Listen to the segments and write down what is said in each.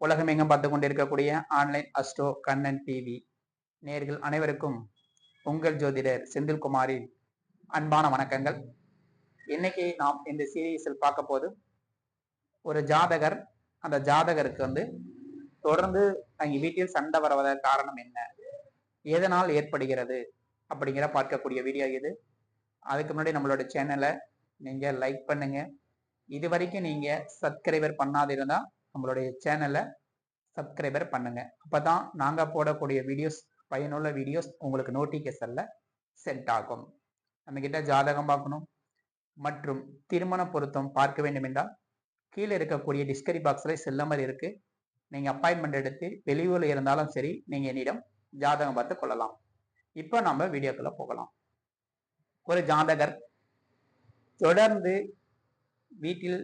உலகம் எங்கும் பார்த்து கொண்டிருக்கக்கூடிய ஆன்லைன் அஸ்ட்ரோ கண்ணன் டிவி நேர்கள் அனைவருக்கும் உங்கள் ஜோதிடர் செந்தில்குமாரின் அன்பான வணக்கங்கள். இன்னைக்கு நாம் இந்த சீரீஸில் பார்க்க போது ஒரு ஜாதகர் அந்த ஜாதகருக்கு வந்து தொடர்ந்து அங்கே வீட்டில் சண்டை வருவதற்கு காரணம் என்ன? எதனால் ஏற்படுகிறது? அப்படிங்கிற பார்க்கக்கூடிய வீடியோ இது. அதுக்கு முன்னாடி நம்மளோட சேனலை நீங்கள் லைக் பண்ணுங்க. இது வரைக்கும் நீங்க சப்ஸ்கிரைபர் பண்ணாதிருந்தால் நம்மளுடைய சேனலை சப்ஸ்கிரைபர் அப்போ தான் நாங்கள் போடக்கூடிய வீடியோஸ் பயனுள்ள வீடியோஸ் உங்களுக்கு நோட்டிஃபிகேஷனில் சென்ட் ஆகும். நம்ம கிட்ட ஜாதகம் பார்க்கணும். மற்றும் திருமண பொருத்தம் பார்க்க வேண்டும் என்றால் கீழே இருக்கக்கூடிய டிஸ்கரி பாக்ஸ்ல செல்லமர் இருக்குது நீங்கள் அப்பாயின்மெண்ட் எடுத்து வெளியூரில் இருந்தாலும் சரி நீங்கள் என்னிடம் ஜாதகம் பார்த்து கொள்ளலாம். இப்போ நம்ம வீடியோக்குள்ளே போகலாம். ஒரு ஜாதகர் தொடர்ந்து வீட்டில்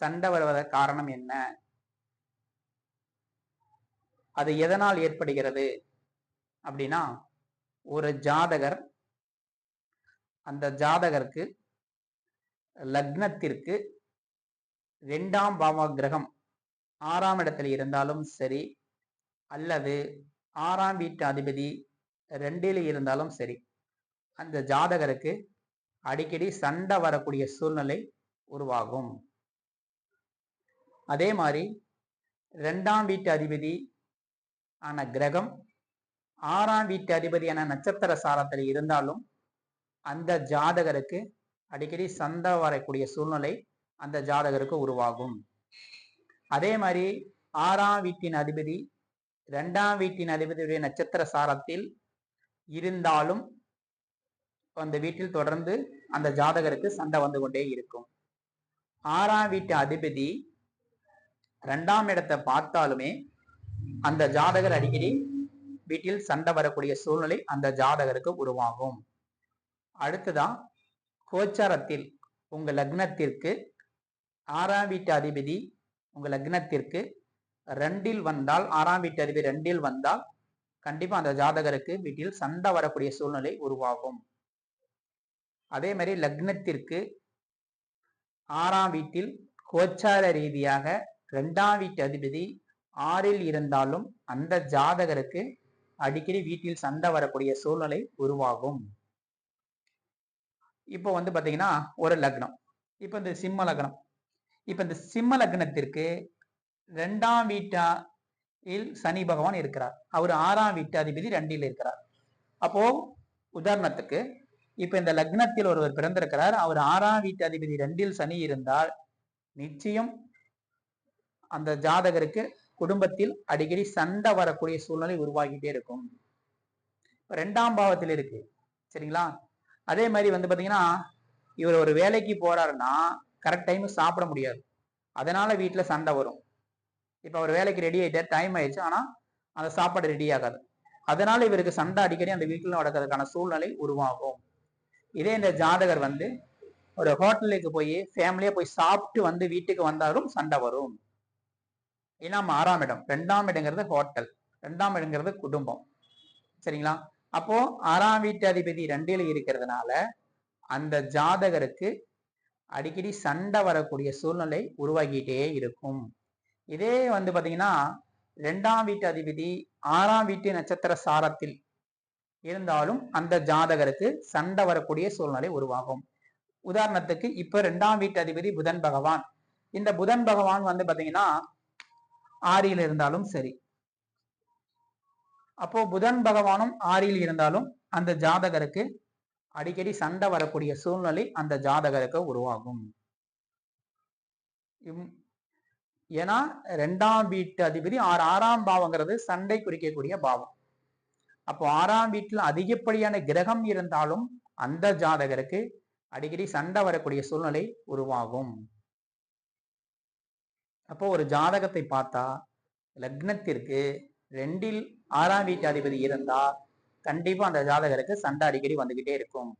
சண்டை வருவதற்கு காரணம் என்ன? அது எதனால் ஏற்படுகிறது? அப்படின்னா ஒரு ஜாதகர் அந்த ஜாதகருக்கு லக்னத்திற்கு ரெண்டாம் பாவ கிரகம் ஆறாம் இடத்தில் இருந்தாலும் சரி அல்லது ஆறாம் வீட்டு அதிபதி ரெண்டில் இருந்தாலும் சரி அந்த ஜாதகருக்கு அடிக்கடி சண்டை வரக்கூடிய சூழ்நிலை உருவாகும். அதே மாதிரி ரெண்டாம் வீட்டு அதிபதி ஆன கிரகம் ஆறாம் வீட்டு அதிபதியான நட்சத்திர சாரத்தில் இருந்தாலும் அந்த ஜாதகருக்கு அடிக்கடி சண்டை வரக்கூடிய சூழ்நிலை அந்த ஜாதகருக்கு உருவாகும். அதே மாதிரி ஆறாம் வீட்டின் அதிபதி ரெண்டாம் வீட்டின் அதிபதியுடைய நட்சத்திர சாரத்தில் இருந்தாலும் அந்த வீட்டில் தொடர்ந்து அந்த ஜாதகருக்கு சண்டை வந்து கொண்டே இருக்கும். ஆறாம் வீட்டு அதிபதி ரெண்டாம் இடத்தை பார்த்தாலுமே அந்த ஜாதகர் அடிக்கடி வீட்டில் சண்டை வரக்கூடிய சூழ்நிலை அந்த ஜாதகருக்கு உருவாகும். அடுத்ததான் கோச்சாரத்தில் உங்கள் லக்னத்திற்கு ஆறாம் வீட்டு அதிபதி உங்கள் லக்னத்திற்கு ரெண்டில் வந்தால் ஆறாம் வீட்டு அதிபதி ரெண்டில் வந்தால் கண்டிப்பாக அந்த ஜாதகருக்கு வீட்டில் சண்டை வரக்கூடிய சூழ்நிலை உருவாகும். அதே மாதிரி லக்னத்திற்கு ஆறாம் வீட்டில் கோச்சார ரீதியாக ரெண்டாம் வீட்டு அதிபதி ஆறில் இருந்தாலும் அந்த ஜாதகருக்கு அடிக்கடி வீட்டில் சண்டை வரக்கூடிய சூழ்நிலை உருவாகும். இப்போ வந்து பார்த்தீங்கன்னா ஒரு லக்னம். இப்போ இந்த சிம்ம லக்னம். இப்போ இந்த சிம்ம லக்னத்திற்கு ரெண்டாம் வீட்டில் சனி பகவான் இருக்கிறார். அவர் ஆறாம் வீட்டு அதிபதி ரெண்டில் இருக்கிறார். அப்போ உதாரணத்துக்கு இப்ப இந்த லக்னத்தில் ஒருவர் பிறந்திருக்கிறார். அவர் ஆறாம் வீட்டு அதிபதி ரெண்டில் சனி இருந்தால் நிச்சயம் அந்த ஜாதகருக்கு குடும்பத்தில் அடிக்கடி சண்டை வரக்கூடிய சூழ்நிலை உருவாகிட்டே இருக்கும். ரெண்டாம் பாவத்தில் இருக்கு. சரிங்களா? அதே மாதிரி வந்து பார்த்தீங்கன்னா இவர் ஒரு வேலைக்கு போறாருன்னா கரெக்ட் டைம் சாப்பிட முடியாது. அதனால வீட்டில் சண்டை வரும். இப்போ அவர் வேலைக்கு ரெடி ஆகிட்டார் டைம் ஆயிடுச்சு. ஆனால் அந்த சாப்பாடு ரெடி ஆகாது. அதனால இவருக்கு சண்டை அடிக்கடி அந்த வீட்டில் நடக்கிறதுக்கான சூழ்நிலை உருவாகும். இதே இந்த ஜாதகர் வந்து ஒரு ஹோட்டலுக்கு போய் ஃபேமிலியாக போய் சாப்பிட்டு வந்து வீட்டுக்கு வந்தாலும் சண்டை வரும். ஏன்னா ஆறாம் இடம். ரெண்டாம் இடங்கிறது ஹோட்டல். ரெண்டாம் இடங்கிறது குடும்பம். சரிங்களா? அப்போ ஆறாம் வீட்டு அதிபதி ரெண்டில் இருக்கிறதுனால அந்த ஜாதகருக்கு அடிக்கடி சண்டை வரக்கூடிய சூழ்நிலை உருவாகிட்டே இருக்கும். இதே வந்து பார்த்தீங்கன்னா ரெண்டாம் வீட்டு அதிபதி ஆறாம் வீட்டு நட்சத்திர சாரத்தில் இருந்தாலும் அந்த ஜாதகருக்கு சண்டை வரக்கூடிய சூழ்நிலை உருவாகும். உதாரணத்துக்கு இப்போ ரெண்டாம் வீட்டு அதிபதி புதன் பகவான். இந்த புதன் பகவான் வந்து பார்த்தீங்கன்னா ஆறியில் இருந்தாலும் சரி. அப்போ புதன் பகவானும் ஆறில் இருந்தாலும் அந்த ஜாதகருக்கு அடிக்கடி சண்டை வரக்கூடிய சூழ்நிலை அந்த ஜாதகருக்கு உருவாகும். ஏன்னா ரெண்டாம் வீட்டு அதிபதி ஆறு ஆறாம் பாவங்கிறது சண்டை குறிக்கக்கூடிய பாவம். அப்போ ஆறாம் வீட்டில் அதிகப்படியான கிரகம் இருந்தாலும் அந்த ஜாதகருக்கு அடிக்கடி சண்டை வரக்கூடிய சூழ்நிலை உருவாகும். அப்போ ஒரு ஜாதகத்தை பார்த்தா லக்னத்திற்கு ரெண்டில் ஆறாம் வீட்டு அதிபதி இருந்தா கண்டிப்பா அந்த ஜாதகருக்கு சண்டை அடிக்கடி வந்துகிட்டே இருக்கும்.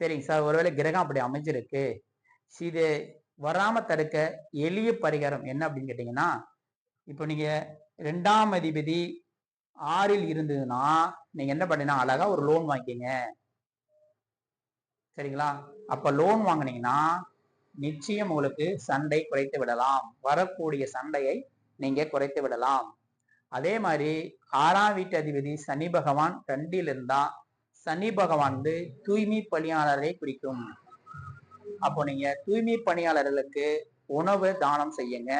சரிங்க சார் ஒருவேளை கிரகம் அப்படி அமைஞ்சிருக்கு. இது வராம தடுக்க எளிய பரிகாரம் என்ன அப்படின்னு கேட்டீங்கன்னா இப்போ நீங்க ரெண்டாம் அதிபதி ஆறில் இருந்ததுன்னா நீங்க என்ன பண்ணீங்கன்னா அழகா ஒரு லோன் வாங்கிக்கங்க. சரிங்களா? அப்ப லோன் வாங்கினீங்கன்னா நிச்சயம் உங்களுக்கு சண்டை குறைத்து விடலாம். வரக்கூடிய சண்டையை நீங்க குறைத்து விடலாம். அதே மாதிரி ஆறாம் வீட்டு அதிபதி சனி பகவான் ரெண்டில் இருந்தா சனி பகவான் வந்து தூய்மை பணியாளரை குறிக்கும். அப்போ நீங்க தூய்மை பணியாளர்களுக்கு உணவு தானம் செய்யுங்க.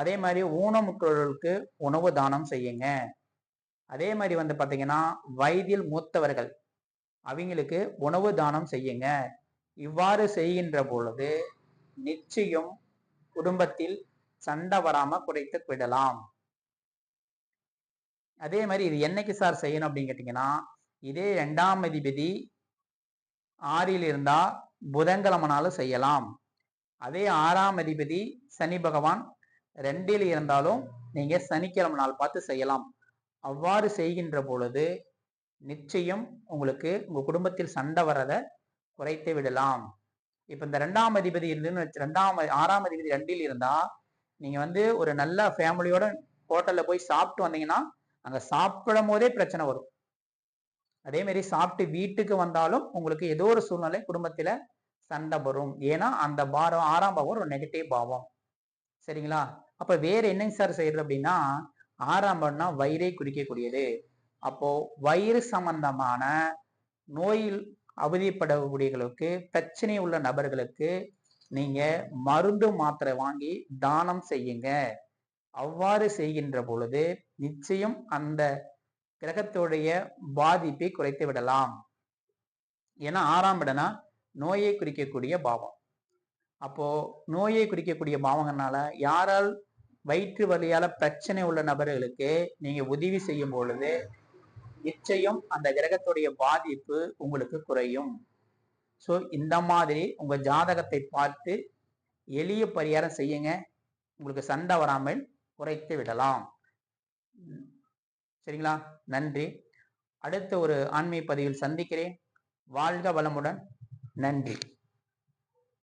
அதே மாதிரி ஊனமுற்றோர்களுக்கு உணவு தானம் செய்யுங்க. அதே மாதிரி வந்து பார்த்தீங்கன்னா வயதில் மூத்தவர்கள் அவங்களுக்கு உணவு தானம் செய்யுங்க. இவ்வாறு செய்கின்ற பொழுது நிச்சயம் குடும்பத்தில் சண்டை வராம குறைத்து விடலாம். அதே மாதிரி இது என்னைக்கு சார் செய்யணும் அப்படின்னு கேட்டீங்கன்னா இதே இரண்டாம் அதிபதி ஆறில் இருந்தா புதன்கிழமனாலும் செய்யலாம். அதே ஆறாம் அதிபதி சனி பகவான் ரெண்டில் இருந்தாலும் நீங்க சனிக்கிழமை நாள் பார்த்து செய்யலாம். அவ்வாறு செய்கின்ற பொழுது நிச்சயம் உங்களுக்கு உங்க குடும்பத்தில் சண்டை வர்றதை குறைத்து விடலாம். இப்ப இந்த ரெண்டாம் அதிபதி இருந்துன்னு வச்சு ரெண்டாம் ஆறாம் அதிபதி ரெண்டில் இருந்தா நீங்க வந்து ஒரு நல்ல ஃபேமிலியோட ஹோட்டல்ல போய் சாப்பிட்டு வந்தீங்கன்னா அங்க சாப்பிடும் போதே பிரச்சனை வரும். அதே மாதிரி சாப்பிட்டு வீட்டுக்கு வந்தாலும் உங்களுக்கு ஏதோ ஒரு சூழ்நிலை குடும்பத்துல சண்டை வரும். ஏன்னா அந்த பாரம் ஆறாம் பாவம் ஒரு நெகட்டிவ் பாவம். சரிங்களா? அப்ப வேற என்னங்க சார் செய்யறது அப்படின்னா ஆறாம் பாவம்னா வயிறை குறிக்கக்கூடியது. அப்போ வயிறு சம்பந்தமான நோயில் அவதிப்படக்கூடியவர்களுக்கு பிரச்சனை உள்ள நபர்களுக்கு நீங்க மருந்து மாத்திரை வாங்கி தானம் செய்யுங்க. அவ்வாறு செய்கின்ற பொழுது நிச்சயம் அந்த கிரகத்துடைய பாதிப்பை குறைத்து விடலாம். ஏன்னா ஆறாம் இடனா நோயை குறிக்கக்கூடிய பாவம். அப்போ நோயை குறிக்கக்கூடிய பாவங்கள்னால யாரால் வயிற்று வலியால பிரச்சனை உள்ள நபர்களுக்கு நீங்க உதவி செய்யும் பொழுது நிச்சயம் அந்த கிரகத்துடைய பாதிப்பு உங்களுக்கு குறையும். ஸோ இந்த மாதிரி உங்க ஜாதகத்தை பார்த்து எளிய பரிகாரம் செய்யுங்க. உங்களுக்கு சண்டை வராமல் குறைத்து விடலாம். சரிங்களா? நன்றி. அடுத்த ஒரு ஆண்மை பதிவில் சந்திக்கிறேன். வாழ்க வளமுடன். நன்றி.